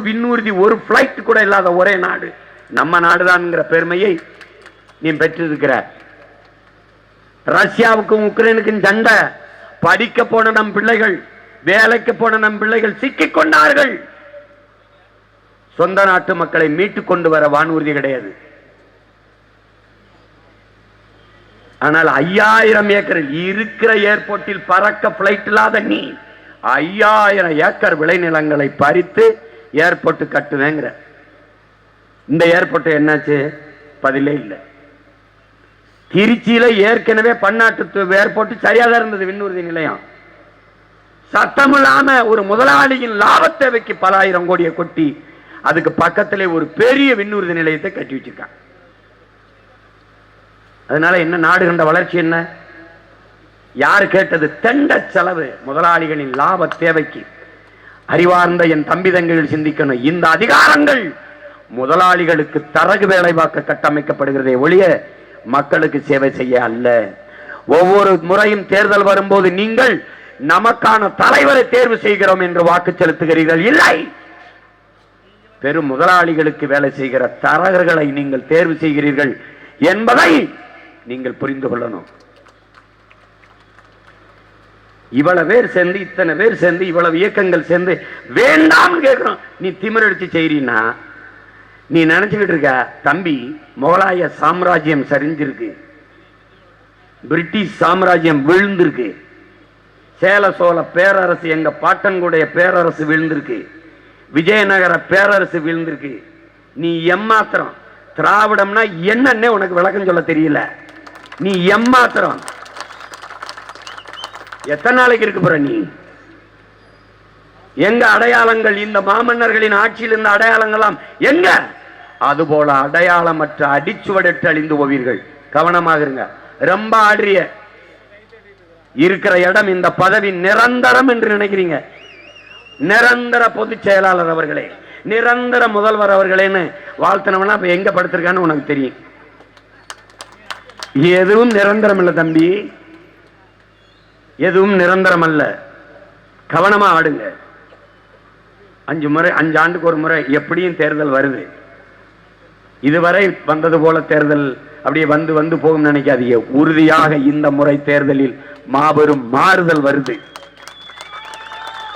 விண்ணூர்தி ஒரு பிளைட் கூட இல்லாத ஒரே நாடு. நம்ம நாடுதான்ங்கிற பெருமையை நீ பெற்றிருக்கிற. ரஷ்யாவுக்கும் உக்ரைனுக்கும் சண்டை படிக்க போன நம் பிள்ளைகள் வேலைக்கு போன நம் பிள்ளைகள் சிக்கிக் கொண்டார்கள். சொந்த நாட்டு மக்களை மீட்டுக் கொண்டு வர வானூர்தி கிடையாது. ஆனால் ஐயாயிரம் ஏக்கர் இருக்கிற ஏர்போர்ட்டில் பறக்க பிளைட் இல்லாத நீ ஐயாயிரம் ஏக்கர் விளைநிலங்களை பறித்து ஏர்போர்ட் கட்டுவேங்கிற. இந்த ஏர்போர்ட் என்னாச்சு? பதிலே இல்லை. திருச்சியில ஏற்கனவே பன்னாட்டு ஏர்போர்ட் சரியாதான் இருந்தது விண்ணூர்தி நிலையம். சத்தமில்லாம ஒரு முதலாளியின் லாப தேவைக்கு பல ஆயிரம் கோடியை கொட்டி அதுக்கு பக்கத்திலே ஒரு பெரிய விண்ணூர்தி நிலையத்தை கட்டி வச்சிருக்காங்க. அதனால என்ன நாடு கண்ட வளர்ச்சி என்ன? யார் கேட்டது? தெண்ட செலவு முதலாளிகளின் லாப தேவைக்கு. அறிவார்ந்த என் தம்பி தங்கையில் சிந்திக்கணும். இந்த அதிகாரங்கள் முதலாளிகளுக்கு தரகு வேலை பார்க்க கட்டமைக்கப்படுகிறதே ஒழிய மக்களுக்கு சேவை செய்ய அல்ல. ஒவ்வொரு முறையும் தேர்தல் வரும்போது நீங்கள் நமக்கான தலைவரை தேர்வு செய்கிறோம் என்று வாக்கு செலுத்துகிறீர்கள். இல்லை. பெரும் முதலாளிகளுக்கு வேலை செய்கிற தரகர்களை நீங்கள் தேர்வு செய்கிறீர்கள் என்பதை நீங்கள் புரிந்து கொள்ளணும். இவ்வளவு பேர் சேர்ந்து இத்தனை பேர் சேர்ந்து இவ்வளவு இயக்கங்கள் சேர்ந்து வேண்டாம்னு கேட்கிறோம். நீ திமிரடிச்சு செய்றீன்னா நீ நினைச்சுக்கிட்டு இருக்க தம்பி முகலாய சாம்ராஜ்யம் சரிஞ்சிருக்கு. பிரிட்டிஷ் சாம்ராஜ்யம் விழுந்திருக்கு. சேல சோழ பேரரசு எங்க பாட்டன்குடைய பேரரசு விழுந்திருக்கு. விஜயநகர பேரரசு விழுந்திருக்கு. நீ எம்மாத்திரம் திராவிடம்னா என்னன்னே உனக்கு விளக்கம் சொல்ல தெரியல. நீ எம்மாத்திரம் எத்தனை நாளைக்கு இருக்கு போற நீ? எங்க அடையாளங்கள் இந்த மாமன்னர்களின் ஆட்சியில் இருந்த அடையாளங்களாம் எங்க? அதுபோல அடையாளமற்ற அடிச்சுவடற்று அழிந்து போவீர்கள். கவனமாக இருங்க. ரொம்ப ஆடிய இருக்கிற இடம் இந்த பதவி நிரந்தரம் என்று நினைக்கிறீங்க. நிரந்தர பொதுச் செயலாளர் அவர்களே நிரந்தர முதல்வர் அவர்களேன்னு வாழ்த்தினவனா எங்க படுத்திருக்கான்னு உனக்கு தெரியும். எதுவும் நிரந்தரம் இல்ல தம்பி. எதுவும் நிரந்தரம் அல்ல கவனமா ஆடுங்க. அஞ்சு முறை அஞ்சு ஆண்டுக்கு ஒரு முறை எப்படியும் தேர்தல் வருது. இதுவரை வந்தது போல தேர்தல் அப்படியே வந்து வந்து போகும் நினைக்காதீங்க. உறுதியாக இந்த முறை தேர்தலில் மாபெரும் மாறுதல் வருது.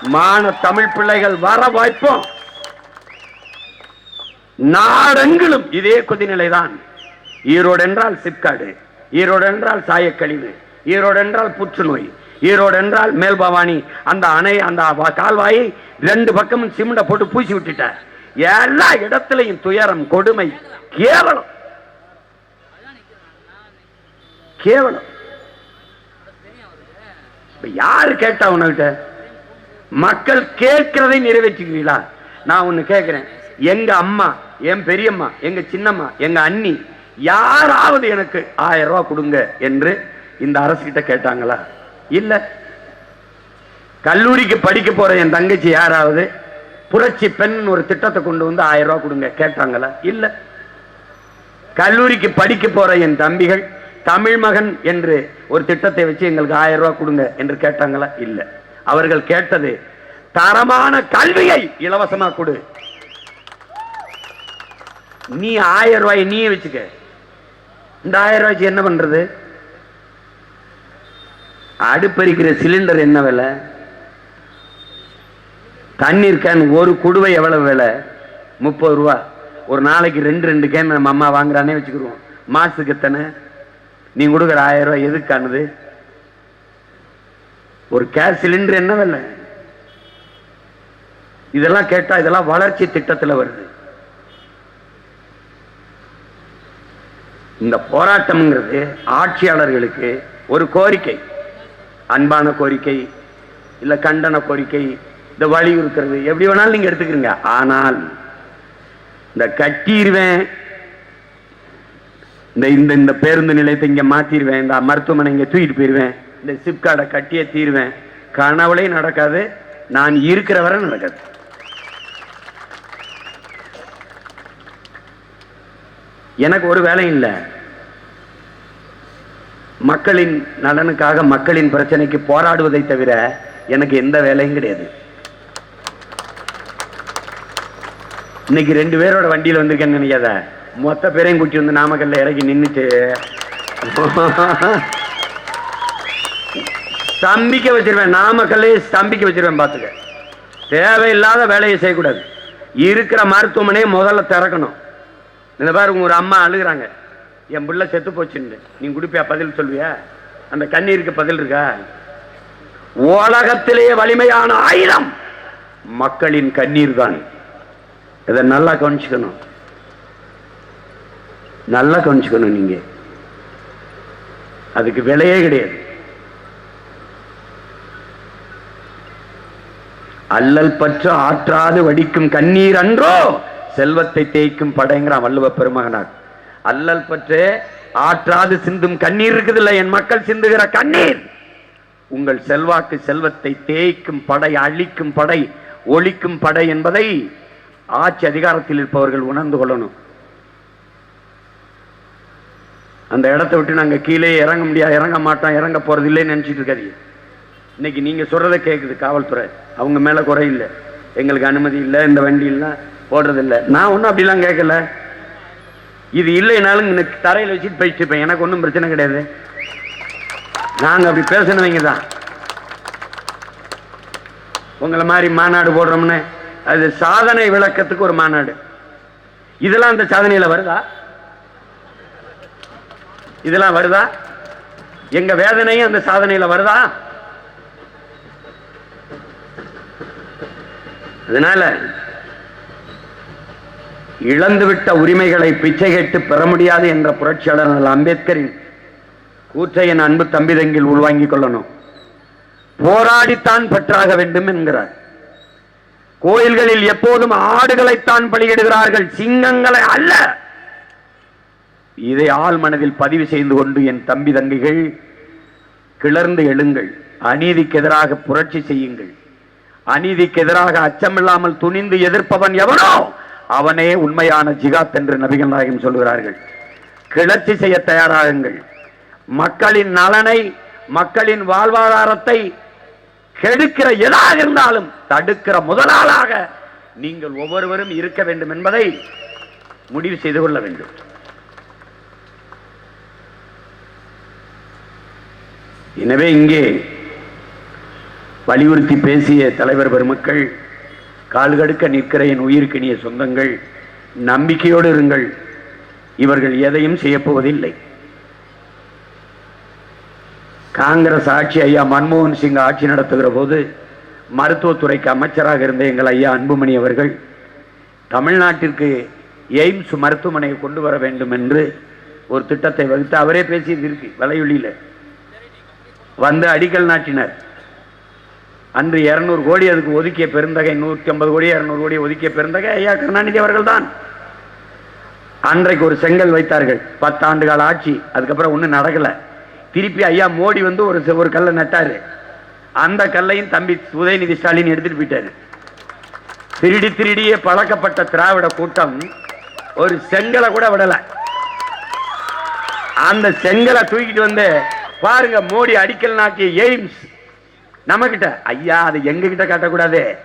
மான தமிழ் பிள்ளைகள் வர வாய்ப்போம். நாடெங்கிலும் இதே கொதிநிலைதான். ஈரோடு என்றால் சிப்காடு ஈரோடு என்றால் சாயக்கழிவு ஈரோடு என்றால் புற்றுநோய் ஈரோடு என்றால் மேல்பவானி அந்த அணை அந்த கால்வாயை ரெண்டு பக்கமும் சிமெண்ட போட்டு பூசி விட்டுட்டார். எல்லா இடத்திலையும் துயரம் கொடுமை கேவலம். கேவலம். யாரு கேட்டா உனக்கிட்ட? மக்கள் கேட்கிறதை நிறைவேற்றிக்கிறீங்களா நான் ஒண்ணு கேட்கிறேன் எங்க அம்மா என் பெரியம்மா எங்க சின்னம்மா எங்க அண்ணி யாராவது எனக்கு ஆயிரம் ரூபாய் கொடுங்க என்று இந்த அரசு கிட்ட கேட்டாங்களா? இல்ல. கல்லூரிக்கு படிக்க போற என் தங்கச்சி யாராவது புரட்சி பெண் ஒரு திட்டத்தை கொண்டு வந்து ஆயிரம் ரூபாய் கொடுங்க கேட்டாங்களா? இல்ல. கல்லூரிக்கு படிக்க போற என் தம்பிகள் தமிழ் மகன் என்று ஒரு திட்டத்தை வச்சு எங்களுக்கு ஆயிரம் ரூபாய் கொடுங்க என்று கேட்டாங்களா? இல்ல. அவர்கள் கேட்டது தரமான கல்வியை இலவசமா கொடு. நீ ஆயிரம் ரூபாய் நீயே வச்சுக்க. இந்த ஆயிரம் ரூபாய்க்கு என்ன பண்றது? அடுப்பறிக்கிற சிலிண்டர் என்ன விலை? தண்ணீர் கேன் ஒரு குடுவை எவ்வளவு விலை? முப்பது ரூபா. ஒரு நாளைக்கு ரெண்டு ரெண்டு கேன் நம்ம அம்மா வாங்குறானே வச்சுக்கிடுவோம் மாசத்துக்கு எத்தனை? நீ கொடுக்குற ஆயிரம் ரூபாய் எதுக்கானது ஒரு கேஸ் சிலிண்டர் என்ன விலை? இதெல்லாம் கேட்டா இதெல்லாம் வளர்ச்சி திட்டத்தில் வருது. இந்த போராட்டம்ங்கிறது ஆட்சியாளர்களுக்கு ஒரு கோரிக்கை. அன்பான கோரிக்கை இல்ல கண்டன கோரிக்கை இந்த வலியுறுக்கிறது எப்படி வேணாலும் நீங்க எடுத்துக்கிறீங்க. ஆனால் இந்த கட்டிடுவேன் இந்த இந்த இந்த பேருந்து நிலையத்தை இங்க மாத்திடுவேன் இந்த மருத்துவமனை இங்க தூக்கிட்டு போயிடுவேன் இந்த சிப்கார்டை கட்டியே தீருவேன். கனவுலே நடக்காது. நான் இருக்கிற வரை நடக்காது. எனக்கு ஒரு வேலையும் இல்லை. மக்களின் நலனுக்காக மக்களின் பிரச்சனைக்கு போராடுவதை தவிர எனக்கு எந்த வேலையும் கிடையாது. இன்னைக்கு ரெண்டு பேரோட வண்டியில் வந்திருக்கேன்னு நினைக்காத. மொத்த பேரையும் குட்டி வந்து நாமக்கல்ல இறக்கி நின்றுச்சு ஸ்தம்பிக்க வச்சிருவேன். நாமக்கல்லே ஸ்தம்பிக்க வச்சிருவேன் பார்த்துக்க தேவையில்லாத வேலையை செய்யக்கூடாது. இருக்கிற மருத்துவமனையை முதல்ல திறக்கணும். இந்த பாருங்க ஒரு அம்மா அழுகுறாங்க. என் பிள்ள செத்து போச்சுன்னு. நீ குடிப்பியா பதில் சொல்வியா அந்த கண்ணீருக்கு பதில் இருக்கா? உலகத்திலேயே வலிமையான ஆயுதம் மக்களின் கண்ணீர் தான் இதை நல்லா கவனிச்சுக்கணும். நல்லா கவனிச்சுக்கணும் நீங்க. அதுக்கு விலையே கிடையாது. அல்லல் பற்ற ஆற்றாது வடிக்கும் கண்ணீர் அன்றோ செல்வத்தை தேய்க்கும் படைங்கிறான் வள்ளுவ பெருமகனார். அல்லல் பற்று ஆற்றாது சிந்தும் கண்ணீர் இருக்குதுல்ல. என் மக்கள் சிந்துகிற கண்ணீர். உங்கள் செல்வாக்கு செல்வத்தை தேய்க்கும் படை அழிக்கும் படை ஒழிக்கும் படை என்பதை ஆட்சி அதிகாரத்தில் இருப்பவர்கள் உணர்ந்து கொள்ளணும். அந்த இடத்தை விட்டு நாங்க கீழே இறங்க முடியாது இறங்க மாட்டோம் இறங்க போறது இல்லைன்னு நினைச்சிட்டு இருக்காதீங்க. இன்னைக்கு நீங்க சொல்றதை கேக்குது காவல்துறை. அவங்க மேல குறை எங்களுக்கு அனுமதி இல்லை இந்த வண்டி இல்லை போடுறது நான் ஒன்றும் அப்படிலாம் கேட்கல. இது இல்லைனாலும் எனக்கு தரையில் வச்சுட்டு போயிட்டு எனக்கு ஒன்றும் பிரச்சனை கிடையாது. நாங்கள் அப்படி பேசினவங்க தான். உங்களை மாதிரி மாநாடு போடுறோம்னு அது சாதனை விளக்கத்துக்கு ஒரு மாநாடு. இதெல்லாம் அந்த சாதனையில் வருதா? இதெல்லாம் வருதா? எங்க வேதனையும் அந்த சாதனையில் வருதா? அதனால இழந்துவிட்ட உரிமைகளை பிச்சை கேட்டு பெற முடியாது என்ற புரட்சியாளர் அம்பேத்கரின் கூற்றை என் அன்பு தம்பிதங்கில் உள்வாங்கிக் கொள்ளணும். போராடித்தான் பெற்றாக வேண்டும் என்கிறார். கோயில்களில் எப்போதும் ஆடுகளைத்தான் பலியிடுகிறார்கள் சிங்கங்களை அல்ல. இதை ஆள் மனதில் பதிவு செய்து கொண்டு என் தம்பி தங்கைகள் கிளர்ந்து எழுங்கள். அநீதிக்கு எதிராக புரட்சி செய்யுங்கள். அநீதிக்கு எதிராக அச்சமில்லாமல் துணிந்து எதிர்ப்பவன் எவனோ? அவனே உண்மையான ஜிகாத் என்று நபிகள் நாயகம் சொல்கிறார்கள். கிளர்ச்சி செய்ய தயாராகுங்கள். மக்களின் நலனை மக்களின் வாழ்வாதாரத்தை கெடுக்கிற எதாக இருந்தாலும் தடுக்கிற முதலாளாக நீங்கள் ஒவ்வொருவரும் இருக்க வேண்டும் என்பதை முடிவு செய்து கொள்ள வேண்டும். எனவே இங்கே வலியுறுத்தி பேசிய தலைவர் பெருமக்கள் கால்கடுக்க நிற்கிற என் உயிருக்கினிய சொந்தங்கள். நம்பிக்கையோடு இருங்கள். இவர்கள் எதையும் செய்யப்போவதில்லை. காங்கிரஸ் ஆட்சி ஐயா மன்மோகன் சிங் ஆட்சி நடத்துகிற போது மருத்துவத்துறைக்கு அமைச்சராக இருந்த எங்கள் ஐயா அன்புமணி அவர்கள் தமிழ்நாட்டிற்கு எய்ம்ஸ் மருத்துவமனையை கொண்டு வர வேண்டும் என்று ஒரு திட்டத்தை வகுத்து அவரே பேசியது இருக்கு வலையொலியில். வந்து அடிக்கல் நாட்டினர். அன்று இருநூறு கோடி அதுக்கு ஒதுக்கிய பெருந்தகை நூற்றி ஐம்பது கோடி இருநூறு கோடி ஒதுக்கிய பெருந்தகை ஐயா கருணாநிதி அவர்கள் தான் அன்றைக்கு ஒரு செங்கல் வைத்தார்கள். பத்தாண்டு கால ஆட்சி. அதுக்கப்புறம் ஒன்றும் நடக்கல. திருப்பி ஐயா மோடி வந்து ஒரு செ- ஒரு கல்லை நட்டாரு. அந்த கல்லையும் தம்பி உதயநிதி ஸ்டாலின் எடுத்துட்டு போயிட்டாரு. திருடி திருடியே பழக்கப்பட்ட திராவிட கூட்டம் ஒரு செங்கலை கூட விடல. அந்த செங்கலை தூக்கிட்டு வந்து பாருங்க மோடி அடிக்கல் நாட்டிய எய்ம்ஸ். நம்ம கிட்ட ஐயா அதை எங்க கிட்ட காட்டக்கூடாது.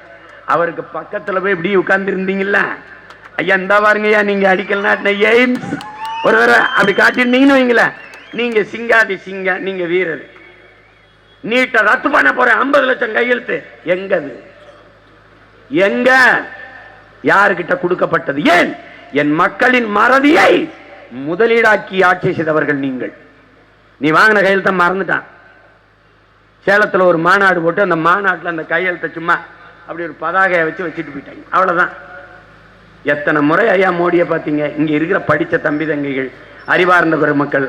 அவருக்கு பக்கத்துல போய் இப்படி உட்கார்ந்து இருந்தீங்கல்ல ஐயா இந்த பாருங்கய்யா நீங்க அடிக்கல் நாட்டின எய்ம்ஸ். ஒரு தடவை அப்படி காட்டியிருந்தீங்கன்னு வைங்களேன். நீங்க சிங்காதி சிங்க நீங்க வீரர். நீட்ட ரத்து பண்ண போறேன் ஐம்பது லட்சம் கையெழுத்து. எங்க அது எங்க? யாருக்கிட்ட கொடுக்கப்பட்டது? ஏன்? என் மக்களின் மறதியை முதலீடாக்கி ஆட்சி செய்தவர்கள் நீங்கள். நீ வாங்கின கையெழுத்த மறந்துட்டான். சேலத்தில் ஒரு மாநாடு போட்டு அந்த மாநாட்டில் அந்த கையெழுத்தை சும்மா அப்படி ஒரு பதாகையை வச்சு வச்சுட்டு போயிட்டாங்க. அவ்வளோதான் எத்தனை முறை ஐயா மோடியை பார்த்தீங்க? இங்கே இருக்கிற படித்த தம்பி தங்கைகள் அறிவார்ந்த பெருமக்கள்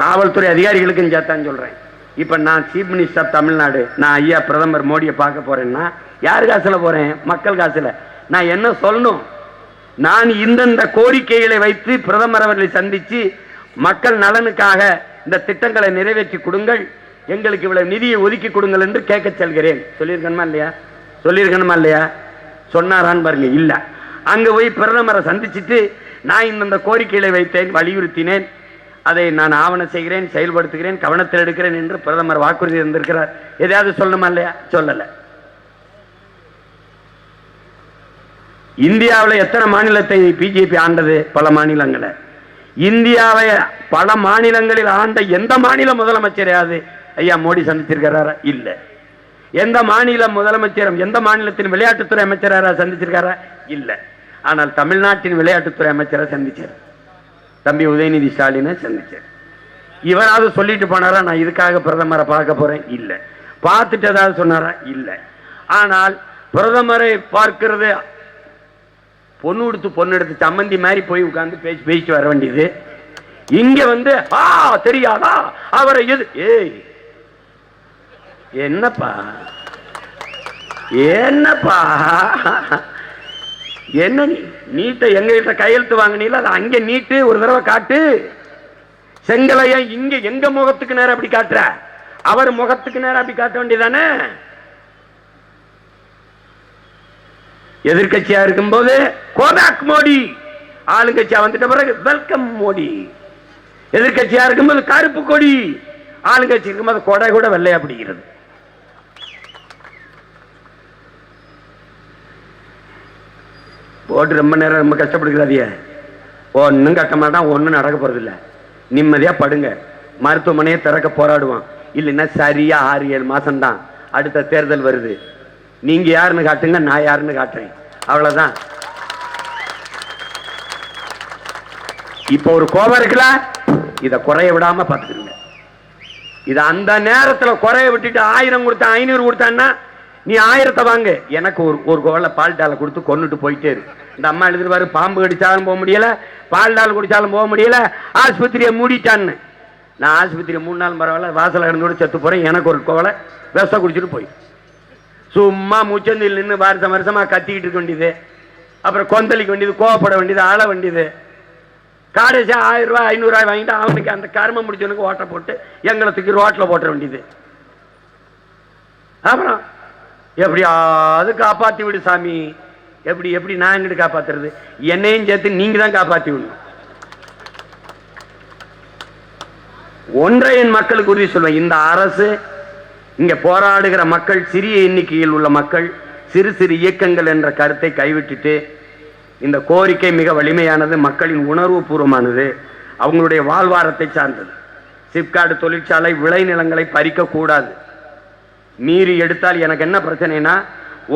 காவல்துறை அதிகாரிகளுக்கும் சேர்த்தான்னு சொல்கிறேன் இப்போ நான் சீஃப் மினிஸ்டர் ஆஃப் தமிழ்நாடு நான் ஐயா பிரதமர் மோடியை பார்க்க போகிறேன்னா யார் காசில் போகிறேன் மக்கள் காசில். நான் என்ன சொல்லணும்? நான் இந்தந்த கோரிக்கைகளை வைத்து பிரதமர் அவர்களை சந்தித்து மக்கள் நலனுக்காக இந்த திட்டங்களை நிறைவேற்றி கொடுங்கள். எங்களுக்கு இவ்வளவு நிதியை ஒதுக்கி கொடுங்கள் என்று கேட்க செல்கிறேன். சொல்லியிருக்கணுமா இல்லையா? சொல்லியிருக்கணுமா இல்லையா? சொன்னாரான்னு பாருங்க இல்ல. அங்க போய் பிரதமரை சந்திச்சுட்டு நான் இந்தந்த கோரிக்கைகளை வைத்தேன் வலியுறுத்தினேன். அதை நான் ஆவணம் செய்கிறேன் செயல்படுத்துகிறேன் கவனத்தில் எடுக்கிறேன் என்று பிரதமர் வாக்குறுதி தந்திருக்கிறார். எதையாவது சொல்லணுமா இல்லையா? சொல்லல. இந்தியாவில் எத்தனை மாநிலத்தை பிஜேபி ஆண்டது? பல மாநிலங்களை. இந்தியாவை பல மாநிலங்களில் ஆண்ட எந்த மாநில முதலமைச்சரையாவது ஐயா மோடி சந்திச்சிருக்கிறாரா இல்ல. எந்த மாநில முதலமைச்சரும் எந்த மாநிலத்தின் விளையாட்டுத்துறை அமைச்சராரா சந்திச்சிருக்காரா? இல்ல. ஆனால் தமிழ்நாட்டின் விளையாட்டுத்துறை அமைச்சரை சந்திச்சார். தம்பி உதயநிதி ஸ்டாலினை சந்திச்சார். இவராவது சொல்லிட்டு போனாரா? நான் இதுக்காக பிரதமரை பார்க்க போறேன். இல்ல. பார்த்துட்டு ஏதாவது சொன்னாரா? இல்ல. ஆனால் பிரதமரை பார்க்கிறது பொண்ணு கொடுத்து பொண்ணு எடுத்து சம்மந்தி மாதிரி போய் உட்கார்ந்து பேசி பேசிட்டு வர வேண்டியது. இங்க வந்து ஆ தெரியாதா? அவரை எது? ஏய் என்னப்பா? என்னப்பா? என்ன நீ? நீட்டை எங்ககிட்ட கையெழுத்து வாங்கினீல அதை அங்கே நீட்டு ஒரு தடவை காட்டு. செங்கலையா இங்க எங்க முகத்துக்கு நேரம் அப்படி காட்டுற? அவர் முகத்துக்கு நேரம் அப்படி காட்ட வேண்டியதானே? எதிர்கட்சியா இருக்கும்போது கோதாக் மோடி. ஆளுங்கட்சியா வந்துட்ட பிறகு வெல்கம் மோடி. எதிர்கட்சியா இருக்கும்போது கருப்பு கொடி. ஆளுங்கட்சி இருக்கும்போது கொடை கூட வெள்ளையா பிடிக்கிறது. போட்டு ரொம்ப நேரம் ரொம்ப கஷ்டப்படுகிறாதிய. ஒன்றும் கஷ்டமாட்டான் ஒன்றும் நடக்க போறதில்ல. நிம்மதியா படுங்க. மருத்துவமனையை திறக்க போராடுவான் இல்லைன்னா சரியா ஆறு ஏழு மாதம்தான் அடுத்த தேர்தல் வருது. நீங்க யாருன்னு காட்டுங்க நான் யாருன்னு காட்டுறேன். அவ்வளவுதான். இப்போ ஒரு கோபம் இருக்குல்ல? இத குறைய விடாம பார்த்துக்கிடுங்க. இது அந்த நேரத்துல குறைய விட்டுட்டு ஆயிரம் கொடுத்தா ஐநூறு கொடுத்தான்னா நீ ஆயிரத்தை வாங்க. எனக்கு ஒரு ஒரு கோவில பால்டால கொடுத்து கொண்டுட்டு போயிட்டே இருக்கு இந்த அம்மா எழுதிருவாரு பாம்பு கடிச்சாலும் போக முடியல பால் டால் குடிச்சாலும் போக முடியல ஆஸ்பத்திரியை மூடிட்டான்னு. நான் ஆஸ்பத்திரியை மூணு நாள் பரவாயில்ல வாசல இருந்து கூட செத்து போறேன் எனக்கு ஒரு கோவலை விஷம் குடிச்சிட்டு போய். சும்மா முச்சந்தில் நின்று வருஷம் வருஷமா கத்திக்கிட்டு இருக்க வேண்டியது. அப்புறம் கொந்தளிக்க வேண்டியது கோவப்பட வேண்டியது ஆள வேண்டியது. கடைசி ஆயிரம் ரூபாய் ஐநூறு வாங்கிட்டு அவனுக்கு அந்த கர்மம் முடிச்சவனுக்கு ஓட்டை போட்டு எங்களை தூக்கி ரோட்ல போட்ட வேண்டியது. அப்புறம் எப்படியாவது காப்பாத்தி விடு சாமி. எப்படி எப்படி நான் எங்கிட்டு காப்பாத்துறது? என்னையும் சேர்த்து நீங்க தான் காப்பாத்தி விடணும். ஒன்றை என் மக்களுக்கு உறுதி சொல்வேன். இந்த அரசு இங்க போராடுகிற மக்கள் சிறிய எண்ணிக்கையில் உள்ள மக்கள் சிறு சிறு இயக்கங்கள் என்ற கருத்தை கைவிட்டுட்டு இந்த கோரிக்கை மிக வலிமையானது மக்களின் உணர்வு பூர்வமானது அவங்களுடைய வாழ்வாரத்தை சார்ந்தது. சிப்காடு தொழிற்சாலை விளைநிலங்களை பறிக்க கூடாது மீறி எடுத்தால் எனக்கு என்ன பிரச்சனைனா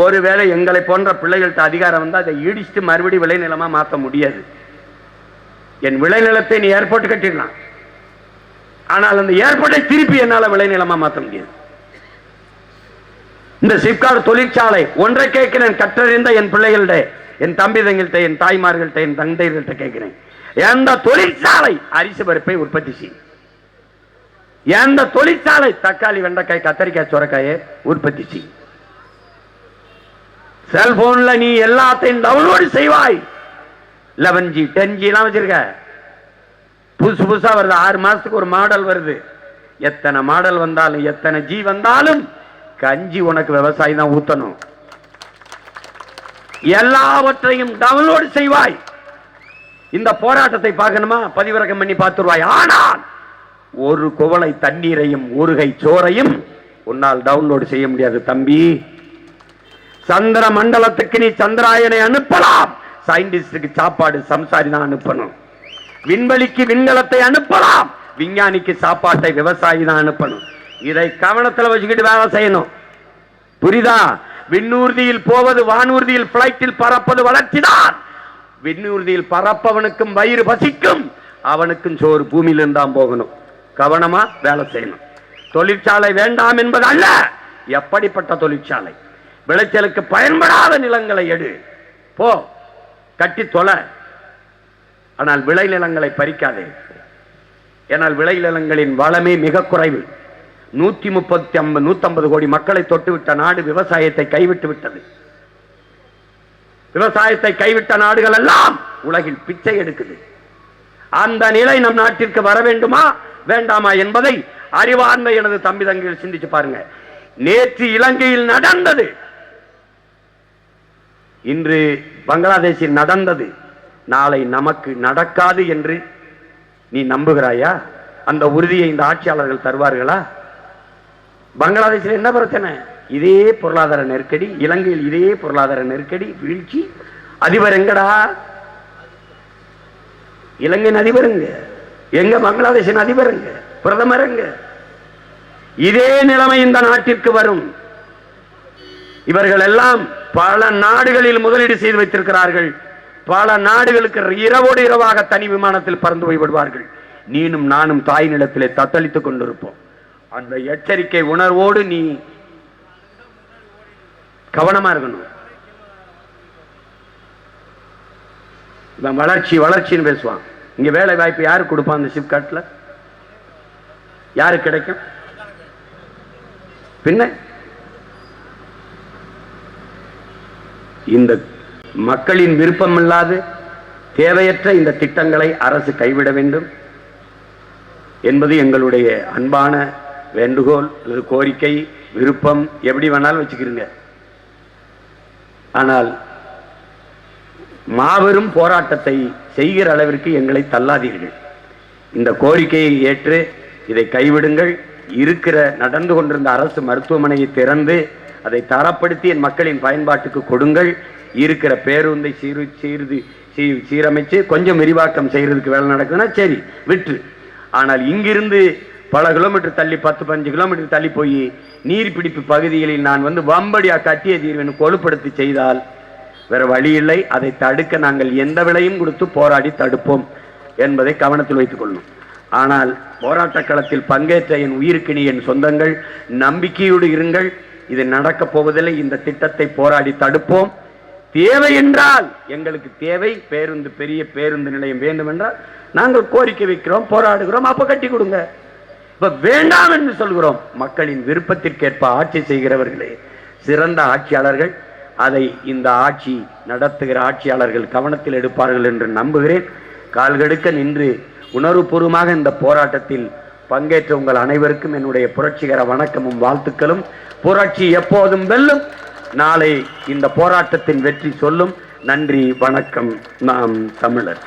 ஒருவேளை எங்களை போன்ற பிள்ளைகள்ட்ட அதிகாரம் வந்தால் அதை ஈடிச்சுட்டு மறுபடியும் விளைநிலமா மாற்ற முடியாது. என் விளைநிலத்தை நீ ஏர்போர்ட் கட்டிடலாம். ஆனால் அந்த ஏர்போர்ட்டை திருப்பி என்னால விளைநிலமா மாற்ற முடியாது. இந்த சிப்காட் தொழிற்சாலை ஒன்றை கேட்கிறேன் கற்றறிந்த என் பிள்ளைகள்ட என் தம்பி தங்கள்கிட்ட என் தாய்மார்கள்ட்ட என் தந்தைகள்கிட்ட கேட்கிறேன். எந்த தொழிற்சாலை அரிசி பருப்பை உற்பத்தி செய்யும் எந்த தொழிற்சாலை தக்காளி வெண்டைக்காய் கத்தரிக்காய் சுரக்காயை உற்பத்தி செய்யும் செல்போன்ல நீ எல்லாத்தையும் டவுன்லோடு செய்வாய். லெவன் ஜி டென் ஜிலாம் வச்சிருக்க. புதுசு புதுசா வருது. ஆறு மாசத்துக்கு ஒரு மாடல் வருது. எத்தனை மாடல் வந்தாலும் எத்தனை ஜி வந்தாலும் கஞ்சி உனக்கு விவசாயி தான் ஊத்தணும். எல்லாவற்றையும் டவுன்லோடு செய்வாய். இந்த போராட்டத்தை பார்க்கணுமா? பதிவிறக்கம் பண்ணி பார்த்துருவாய். ஆனால் ஒரு குவளை தண்ணீரையும் ஒரு கை சோறையும் உன்னால் டவுன்லோடு செய்ய முடியாது தம்பி. சந்திர மண்டலத்துக்கு நீ சந்திராயனை அனுப்பலாம். சயின்டிஸ்டுக்கு சாப்பாடு சம்சாரி தான் அனுப்பணும். விண்வெளிக்கு விண்கலத்தை அனுப்பலாம். விஞ்ஞானிக்கு சாப்பாட்டை விவசாயி தான் அனுப்பணும். இதை கவனத்துல வச்சுக்கிட்டு வேலை செய்யணும். புரிதா விண்ணூர்தியில் போவது வானூர்தியில் பிளைட்டில் பறப்பது வளர்ச்சிதான் விண்ணூர்தியில் பறப்பவனுக்கும் வயிறு பசிக்கும். அவனுக்கும் சோறு பூமியில இருந்தான் போகணும். கவனமா வேலை செய்யணும். தொழிற்சாலை வேண்டாம் என்பது அல்ல. எப்படிப்பட்ட தொழிற்சாலை? விளைச்சலுக்கு பயன்படாத நிலங்களை எடு. போ. கட்டி தொலை. ஆனால் விளை நிலங்களை பறிக்காதே. ஏனால் விளை நிலங்களின் வளமே மிக குறைவு. நூத்தி முப்பத்தி ஐம்பது நூத்தம்பது கோடி மக்களை தொட்டுவிட்ட நாடு விவசாயத்தை கைவிட்டு விட்டது. விவசாயத்தை கைவிட்ட நாடுகள் எல்லாம் உலகில் பிச்சை எடுக்குது. அந்த நிலை நம் நாட்டிற்கு வர வேண்டுமா? வேண்டாமா என்பதை அறிவார்ந்த எனது தம்பி தங்கிகள் சிந்திச்சு பாருங்க. நேற்று இலங்கையில் நடந்தது. இன்று பங்களாதேஷில் நடந்தது. நாளை நமக்கு நடக்காது என்று. நீ நம்புகிறாயா? அந்த உறுதியை இந்த ஆட்சியாளர்கள் தருவார்களா? பங்களாதேஷில் என்ன பிரச்சனை? இதே பொருளாதார நெருக்கடி இலங்கையில் இதே பொருளாதார நெருக்கடி வீழ்ச்சி. அதிபர் எங்கடா? இலங்கையின் அதிபருங்க எங்க? பங்களாதேஷின் அதிபருங்க பிரதமருங்க பிரதமர் எங்க? இதே நிலைமை இந்த நாட்டிற்கு வரும். இவர்கள் எல்லாம் பல நாடுகளில் முதலீடு செய்து வைத்திருக்கிறார்கள். பல நாடுகளுக்கு இரவோடு இரவாக தனி விமானத்தில் பறந்து போய் விடுவார்கள். நீனும் நானும் தாய் நிலத்திலே தத்தளித்துக் கொண்டிருப்போம். அந்த எச்சரிக்கை உணர்வோடு நீ கவனமா இருக்கணும். இவன் வளர்ச்சி வளர்ச்சின்னு பேசுவான். இங்க வேலை வாய்ப்பு யாரு கொடுப்பான் அந்த சிப்காட்ல யாரு கிடைக்கும்? பின்ன? இந்த மக்களின் விருப்பமில்லாது தேவையற்ற இந்த திட்டங்களை அரசு கைவிட வேண்டும் என்பது எங்களுடைய அன்பான வேண்டுகோள் கோரிக்கை விருப்பம் எப்படி வேணாலும் வச்சுக்கிறீங்க. ஆனால் மாபெரும் போராட்டத்தை செய்கிற அளவிற்கு எங்களை தள்ளாதீர்கள். இந்த கோரிக்கையை ஏற்று இதை கைவிடுங்கள். இருக்கிற நடந்து கொண்டிருந்த அரசு மருத்துவமனையை திறந்து அதை தரப்படுத்தி என் மக்களின் பயன்பாட்டுக்கு கொடுங்கள். இருக்கிற பேருந்தை சீரு சீர்து சீ- சீரமைச்சு கொஞ்சம் விரிவாக்கம் செய்யறதுக்கு வேலை நடக்குதுன்னா சரி விற்று. ஆனால் இங்கிருந்து பல கிலோமீட்டர் தள்ளி பத்து பதினஞ்சு கிலோமீட்டர் தள்ளி போய் நீர்பிடிப்பு பகுதிகளில் நான் வந்து வம்படியாக கட்டிய தீர்வேன் கொழுப்படுத்தி செய்தால் வேற வழி இல்லை. அதை தடுக்க நாங்கள் எந்த விலையும் கொடுத்து போராடி தடுப்போம் என்பதை கவனத்தில் வைத்துக் கொள்ளும். ஆனால் போராட்ட களத்தில் பங்கேற்ற என் உயிருக்கினி என் சொந்தங்கள். நம்பிக்கையோடு இருங்கள். இது நடக்கப் போவதில்லை. இந்த திட்டத்தை போராடி தடுப்போம். தேவை என்றால் எங்களுக்கு தேவை பேருந்து பெரிய பேருந்து நிலையம் வேண்டும் என்றால் நாங்கள் கோரிக்கை வைக்கிறோம் போராடுகிறோம். அப்ப கட்டி கொடுங்க. இப்ப வேண்டாம் என்று சொல்கிறோம். மக்களின் விருப்பத்திற்கேற்ப ஆட்சி செய்கிறவர்களே சிறந்த ஆட்சியாளர்கள் அதை இந்த ஆட்சி நடத்துகிற ஆட்சியாளர்கள் கவனத்தில் எடுப்பார்கள் என்று நம்புகிறேன். கால்கெடுக்க நின்று உணர்வுபூர்வமாக இந்த போராட்டத்தில் பங்கேற்ற உங்கள் அனைவருக்கும் என்னுடைய புரட்சிகர வணக்கமும் வாழ்த்துக்களும். புரட்சி எப்போதும் வெல்லும். நாளை இந்த போராட்டத்தின் வெற்றி சொல்லும். நன்றி வணக்கம். நாம் தமிழர்.